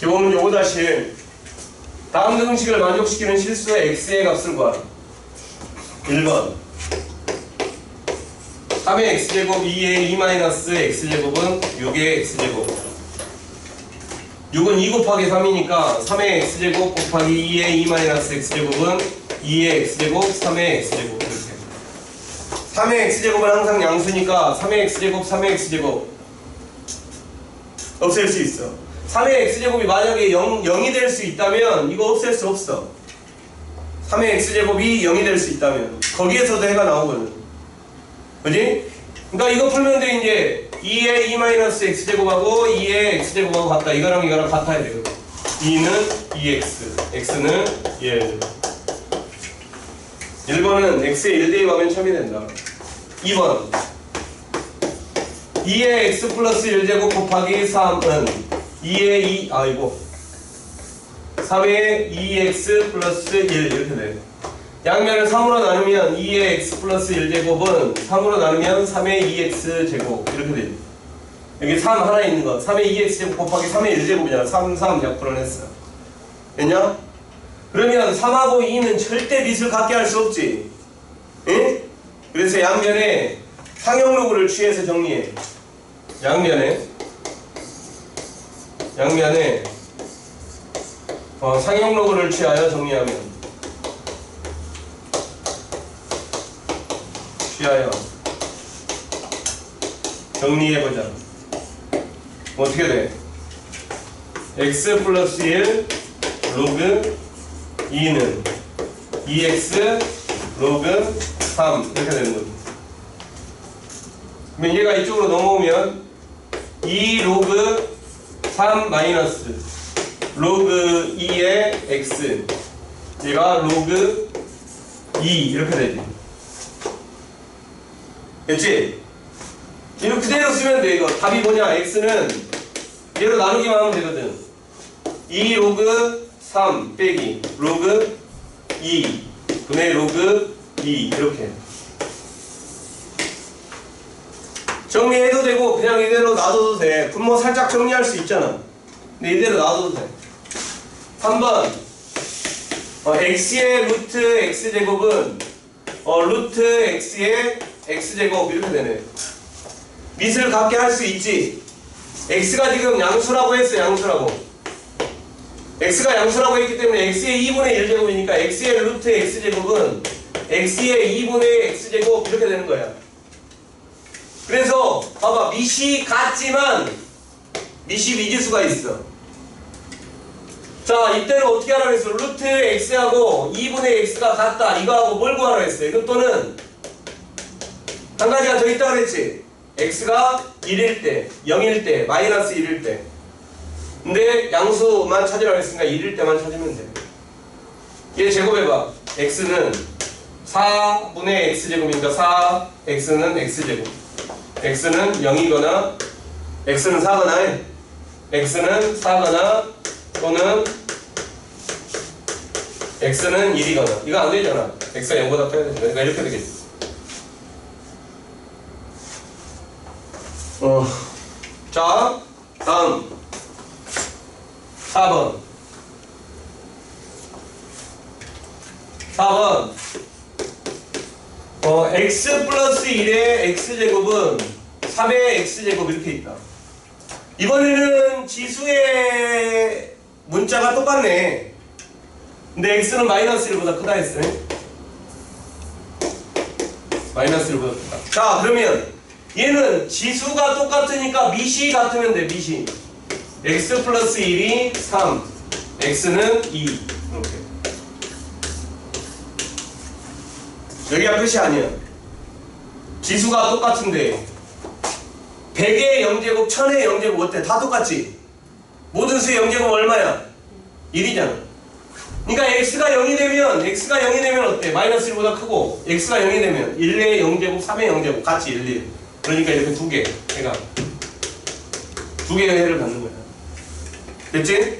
기본 요거 다시. 다음 등식을 만족시키는 실수의 x의 값을 구하라 1번. 3의 x제곱 2의 2-x제곱은 6의 x제곱. 6은 2 곱하기 3이니까 3의 x제곱 곱하기 2의 2-x제곱은 2의 x제곱 3의 x제곱 이렇게. 3의 x제곱은 항상 양수니까 3의 x제곱 3의 x제곱. 없앨 수 있어 3의 x제곱이 만약에 0, 0이 될 수 있다면 이거 없앨 수 없어. 3의 x제곱이 0이 될 수 있다면 거기에서도 해가 나오거든 그지? 그러니까 이거 풀면 돼 이제 2의 2-x제곱하고 2의 x제곱하고 같다. 이거랑 이거랑 같아야 되거든 2는 2x x는 1 1번은 x에 1 대입하면 첨이 된다. 2번. 2의 x 플러스 1제곱 곱하기 3은 2의 2 아이고 3의 2x 플러스 1 이렇게 돼. 양면을 3으로 나누면 2의 x 플러스 1제곱은 3으로 나누면 3의 2x 제곱 이렇게 돼. 여기 3 하나 있는 거 3의 2x 제곱 곱하기 3의 1제곱이잖아. 3, 3 약분을 했어. 됐냐? 그러면 3하고 2는 절대 밑을 같게 할 수 없지. 응? 그래서 양면에 상형로그를 취해서 정리해. 양면에 양면에 어, 상형 로그를 취하여 정리하면. 취하여. 정리해보자. 어떻게 돼? x 플러스 1 로그 2는 2x 로그 3 이렇게 되는 거죠 그러면 얘가 이쪽으로 넘어오면 2 로그 3 마이너스 로그 2의 x. 얘가 로그 2 이렇게 되지. 됐지? 이거 그대로 쓰면 돼 이거. 답이 뭐냐? X는 얘로 나누기만 하면 되거든. 2 로그 3 빼기 로그 2 분의 로그 2 이렇게 정리해도 되고 그냥 이대로 놔둬도 돼. 분모 살짝 정리할 수 있잖아. 근데 이대로 놔둬도 돼. 3번 어, x의 루트 x제곱은 어, 루트 x의 x제곱 이렇게 되네. 밑을 갖게 할 수 있지? x가 지금 양수라고 했어 양수라고. x가 양수라고 했기 때문에 x의 2분의 1제곱이니까 x의 루트 x제곱은 x의 2분의 x제곱 이렇게 되는 거야 그래서 봐봐 밑이 같지만 밑이 미지수가 있어. 자 이때는 어떻게 하라고 했어? 루트 x하고 2분의 x가 같다. 이거하고 뭘 구하라고 했어? 이거 또는 한 가지가 더 있다고 그랬지? x가 1일 때 0일 때 마이너스 1일 때. 근데 양수만 찾으라고 했으니까 1일 때만 찾으면 돼얘 제곱해봐. x는 4분의 x제곱이니까 4 x는 x제곱 x는 0이거나 x는 4거나 x는 4거나 또는 x는 1이거나. 이거 안 되잖아. X가 0보다 커야 되잖아 그러니까 이렇게 되겠지. 어. 자 다음. 4번. 4번 어, x 플러스 1의 x제곱은 3의 x제곱 이렇게 있다. 이번에는 지수의 문자가 똑같네. 근데 x는 마이너스 1보다 크다 했어요. 마이너스 1보다 크다. 자, 그러면 얘는 지수가 똑같으니까 미시 같으면 돼, 미시. x 플러스 1이 3, x는 2. 이렇게. 여기가 끝이 아니야. 지수가 똑같은데 100의 0제곱, 1000의 0제곱 어때? 다 똑같지? 모든 수의 0제곱 얼마야? 1이잖아. 그러니까 x가 0이 되면 x가 0이 되면 어때? 마이너스 1보다 크고 x가 0이 되면 1의 0제곱, 3의 0제곱 같이 1, 1. 그러니까 이렇게 두 개, 해가 두 개의 해를 갖는 거야. 됐지?